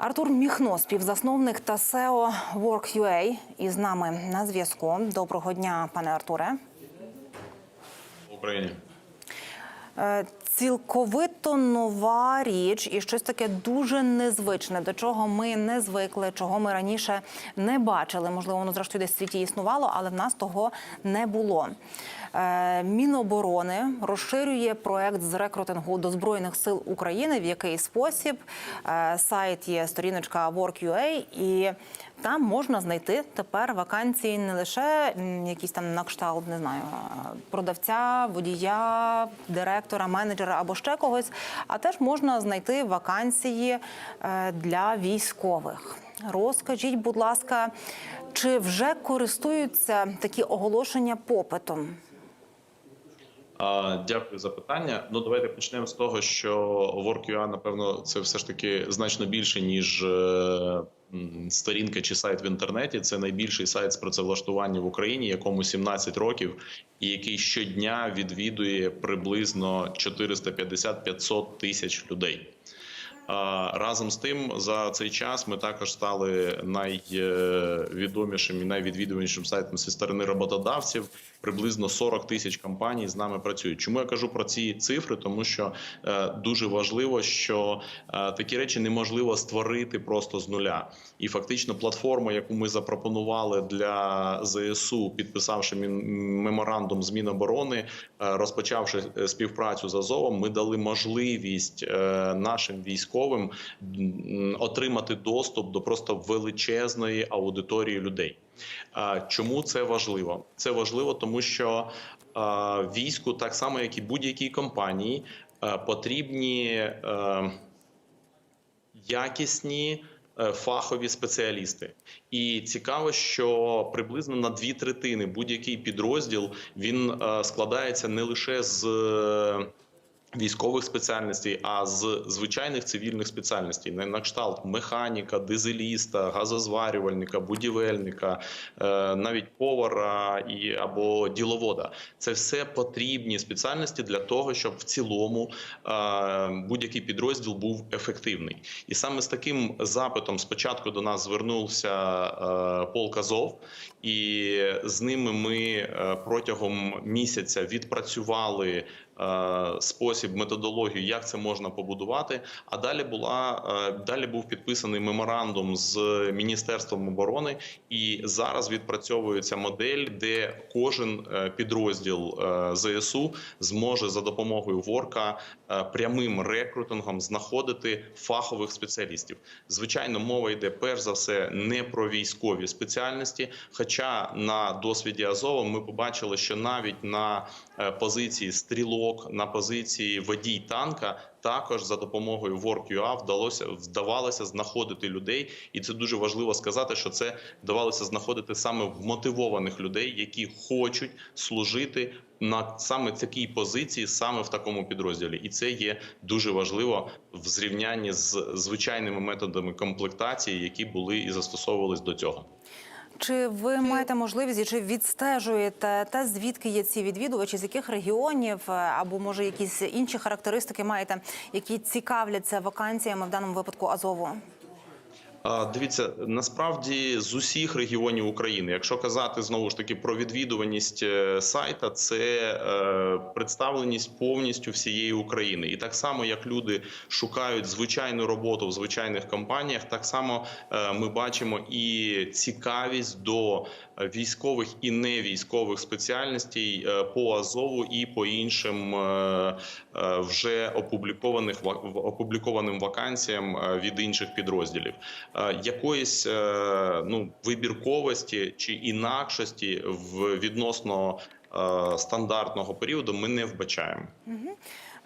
Артур Міхно, співзасновник та SEO Work.ua, із нами на зв'язку. Доброго дня, пане Артуре. Україні. Цілковито нова річ і щось таке дуже незвичне, до чого ми не звикли, чого ми раніше не бачили. Можливо, воно зрештою десь в світі існувало, але в нас того не було. Е, Міноборони розширює проект з рекрутингу до збройних сил України. В який спосіб Е, сайт є сторіночка Work.ua, і там можна знайти тепер вакансії не лише якісь там на кшталт, не знаю, продавця, водія, директора, менеджера або ще когось, а теж можна знайти вакансії е, для військових. Розкажіть, будь ласка, чи вже користуються такі оголошення попитом? Дякую за питання. Ну давайте почнемо з того, що Work.ua, напевно, це все ж таки значно більше ніж е, сторінка чи сайт в інтернеті. Це найбільший сайт з працевлаштування в Україні, якому 17 років, і який щодня відвідує приблизно 450-500 тисяч людей. Разом з тим, за цей час ми також стали найвідомішим і найвідвідуванішим сайтом зі сторони роботодавців. Приблизно 40 тисяч компаній з нами працюють. Чому я кажу про ці цифри? Тому що е, дуже важливо, що е, такі речі неможливо створити просто з нуля. І фактично, платформа, яку ми запропонували для ЗСУ, підписавши меморандум з Міноборони, е, розпочавши е, співпрацю з Азовом, ми дали можливість е, нашим військовим отримати доступ до просто величезної аудиторії людей. А Чому це важливо? Це важливо, тому що війську, так само як і будь-якій компанії, потрібні е, якісні. е, Фахові спеціалісти, і цікаво, що приблизно на дві третини будь-який підрозділ він е, складається не лише з е, військових спеціальностей, а з звичайних цивільних спеціальностей, на кшталт механіка, дизеліста, газозварювальника, будівельника, е, навіть повара і або діловода. Це все потрібні спеціальності для того, щоб в цілому е, будь-який підрозділ був ефективний. І саме з таким запитом спочатку до нас звернувся е, полк Азов, і з ними ми протягом місяця відпрацювали спосіб, методологію, як це можна побудувати. А далі була е, далі був підписаний меморандум з міністерством оборони, і зараз відпрацьовується модель, де кожен е, підрозділ е, ЗСУ зможе за допомогою ворка е, прямим рекрутингом знаходити фахових спеціалістів. Звичайно, мова йде перш за все не про військові спеціальності. Хоча на досвіді Азова ми побачили, що навіть на е, позиції стрілок, на позиції водій танка. Також за допомогою Work.ua вдалося вдавалося знаходити людей, і це дуже важливо сказати, що це вдавалося знаходити саме вмотивованих людей, які хочуть служити на саме такій позиції, саме в такому підрозділі, і це є дуже важливо в зрівнянні з звичайними методами комплектації, які були і застосовувались до цього. Чи ви маєте можливість чи відстежуєте те, звідки є ці відвідувачі, з яких регіонів, е, або може якісь інші характеристики маєте, які цікавляться вакансіями в даному випадку Азову? Дивіться, насправді з усіх регіонів України, якщо казати знову ж таки про відвідуваність е, сайта, це е, представленість повністю всієї України. І так само як люди шукають звичайну роботу в звичайних компаніях, так само е, ми бачимо і цікавість до військових і невійськових спеціальностей е, по Азову і по іншим е, е, вже опублікованих ва- опублікованим вакансіям від інших підрозділів. Якоїсь ну вибірковості чи інакшості в відносно стандартного періоду ми не вбачаємо.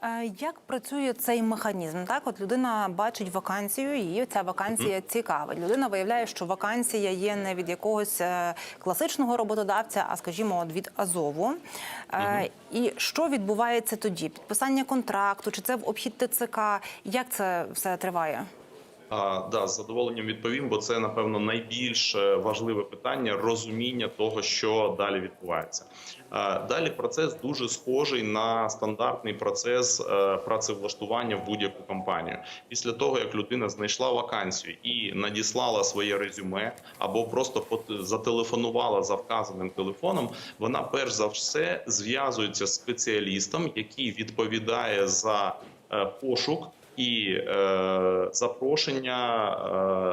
Е, Як працює цей механізм? Так, от людина бачить вакансію, її ця вакансія цікавить. Людина виявляє, що вакансія є не від якогось е, класичного роботодавця, а скажімо, от від Азову. Е, І що відбувається тоді? Підписання контракту, чи це в обхід ТЦК? Як це все триває? А, да, з задоволенням відповім, бо це напевно найбільш е, важливе питання розуміння того, що далі відбувається. А, далі процес дуже схожий на стандартний процес е, працевлаштування в будь-яку компанію. Після того як людина знайшла вакансію і надіслала своє резюме, або просто зателефонувала за вказаним телефоном, вона перш за все зв'язується з спеціалістом, який відповідає за е, пошук і е, запрошення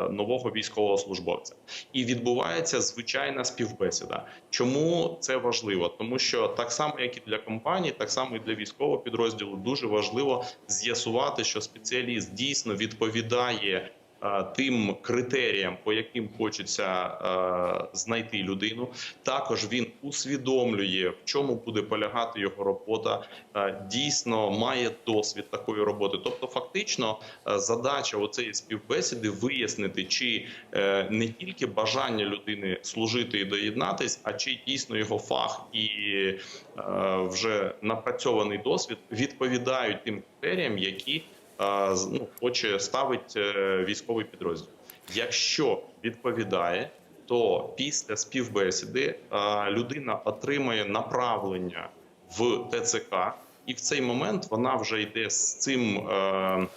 е, нового військовослужбовця. І відбувається звичайна співбесіда. Чому це важливо? Тому що так само, як і для компанії, так само і для військового підрозділу, дуже важливо з'ясувати, що спеціаліст дійсно відповідає. Е, Тим критеріям, по яким хочеться е, знайти людину, також він усвідомлює, в чому буде полягати його робота, е, дійсно має досвід такої роботи. Тобто, фактично, задача оцеї співбесіди вияснити, чи не тільки бажання людини служити і доєднатись, а чи дійсно його фах і вже напрацьований досвід відповідають тим критеріям, які ну, хоче ставить е, військовий підрозділ. Якщо відповідає, то після співбесіди людина отримає направлення в ТЦК, і в цей момент вона вже йде з цим е,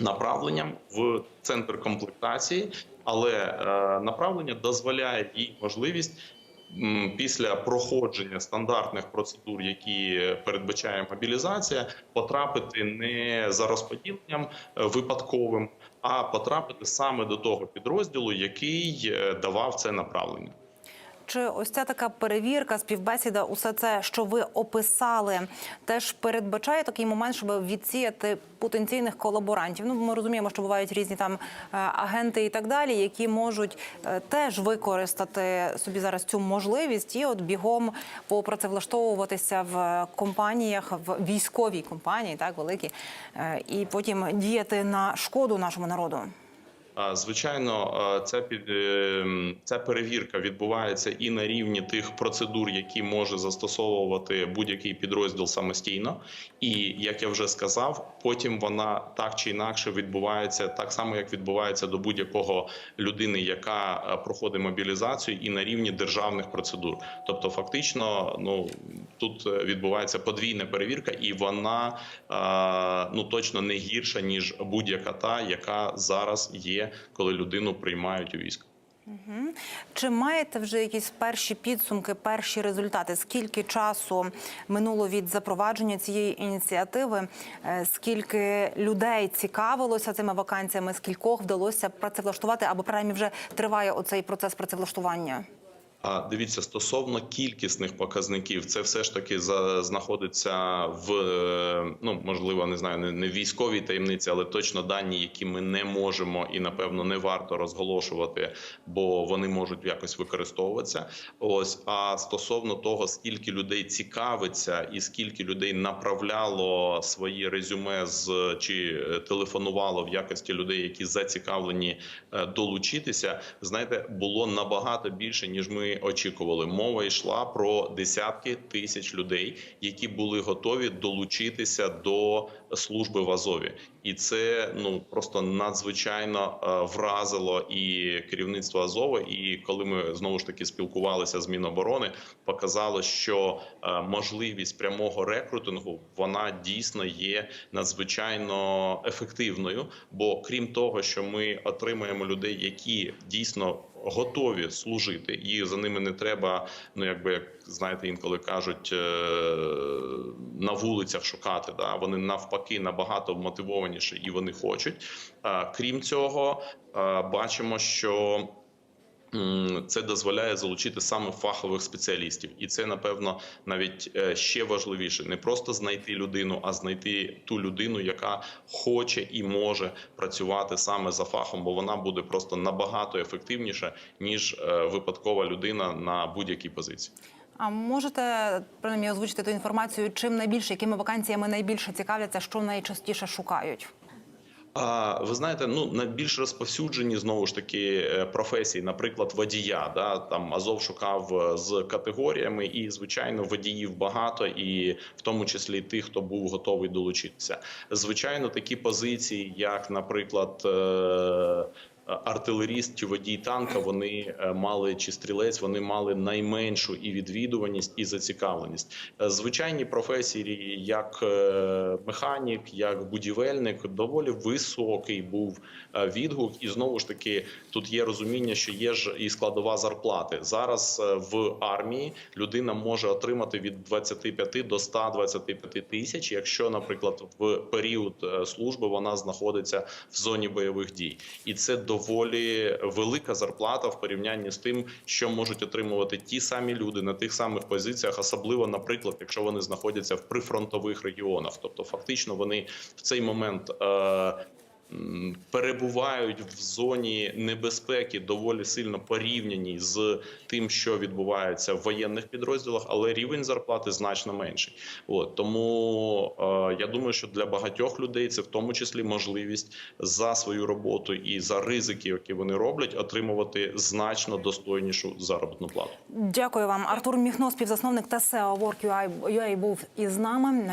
направленням в центр комплектації, але е, направлення дозволяє їй можливість. Після проходження стандартних процедур, які передбачає мобілізація, потрапити не за розподіленням е, випадковим, а потрапити саме до того підрозділу, який е, давав це направлення. Чи ось ця така перевірка, співбесіда, усе це, що ви описали, теж передбачає такий момент, щоб відсіяти потенційних колаборантів? Ну, ми розуміємо, що бувають різні там е, агенти і так далі, які можуть е, теж використати собі зараз цю можливість і от бігом попрацевлаштовуватися в компаніях, в військовій компанії, так великі, е, і потім діяти на шкоду нашому народу. Звичайно, е, ця під е, ця перевірка відбувається і на рівні тих процедур, які може застосовувати будь-який підрозділ самостійно. І як я вже сказав, потім вона так чи інакше відбувається так само, як відбувається до будь-якого людини, яка е, проходить мобілізацію, і на рівні державних процедур. Тобто, фактично, ну тут е, відбувається подвійна перевірка, і вона е, ну точно не гірша ніж будь-яка та, яка зараз є, коли людину приймають у військо. Чи маєте вже якісь перші підсумки, перші результати? Скільки часу минуло від запровадження цієї ініціативи? Е, Скільки людей цікавилося цими вакансіями? Скількох вдалося працевлаштувати або принаймні вже триває оцей процес працевлаштування? А дивіться, стосовно кількісних показників, це все ж таки за знаходиться в ну можливо, не знаю, не, не військовій таємниці, але точно дані, які ми не можемо і напевно не варто розголошувати, бо вони можуть якось використовуватися. Ось а стосовно того, скільки людей цікавиться, і скільки людей направляло свої резюме з чи е, телефонувало в якості людей, які зацікавлені е, долучитися, знаєте, було набагато більше ніж ми очікували. Мова йшла про десятки тисяч людей, які були готові долучитися до служби в Азові, і це ну просто надзвичайно е, вразило і керівництво Азова. І коли ми знову ж таки спілкувалися з Міноборони, показало, що е, можливість прямого рекрутингу вона дійсно є надзвичайно ефективною. Бо крім того, що ми отримуємо людей, які дійсно готові служити, і за ними не треба, ну якби як знаєте, інколи кажуть е, на вулицях шукати. Да вони навпаки набагато мотивованіші і вони хочуть. Крім цього, е, бачимо, що це дозволяє залучити саме фахових спеціалістів, і це напевно навіть е, ще важливіше не просто знайти людину, а знайти ту людину, яка хоче і може працювати саме за фахом, бо вона буде просто набагато ефективніша ніж е, випадкова людина на будь-якій позиції. А можете принаймні озвучити ту інформацію, чим найбільше, якими вакансіями найбільше цікавляться, що найчастіше шукають? А ви знаєте, ну найбільш розповсюджені знову ж таки е, професії, наприклад, водія. Да там Азов шукав е, з категоріями, і звичайно, водіїв багато, і в тому числі тих, хто був готовий долучитися. Звичайно, такі позиції, як, наприклад. Е, Артилеріст чи водій танка вони е, мали чи стрілець, вони мали найменшу і відвідуваність, і зацікавленість. Е, Звичайні професії, як механік, як будівельник, доволі високий був відгук. І знову ж таки, тут є розуміння, що є ж і складова зарплати. Зараз в армії людина може отримати від 25 до 125 тисяч, якщо, наприклад, в період служби вона знаходиться в зоні бойових дій, і це доволі велика зарплата в порівнянні з тим, що можуть отримувати ті самі люди на тих самих позиціях, особливо, наприклад, якщо вони знаходяться в прифронтових регіонах. Тобто, фактично, вони в цей момент. Перебувають в зоні небезпеки доволі сильно порівняні з тим, що відбувається в воєнних підрозділах, але рівень зарплати значно менший. От тому е, я думаю, що для багатьох людей це в тому числі можливість за свою роботу і за ризики, які вони роблять, отримувати значно достойнішу заробітну плату. Дякую вам, Артур Міхно, співзасновник та SEO Work.ua був із нами.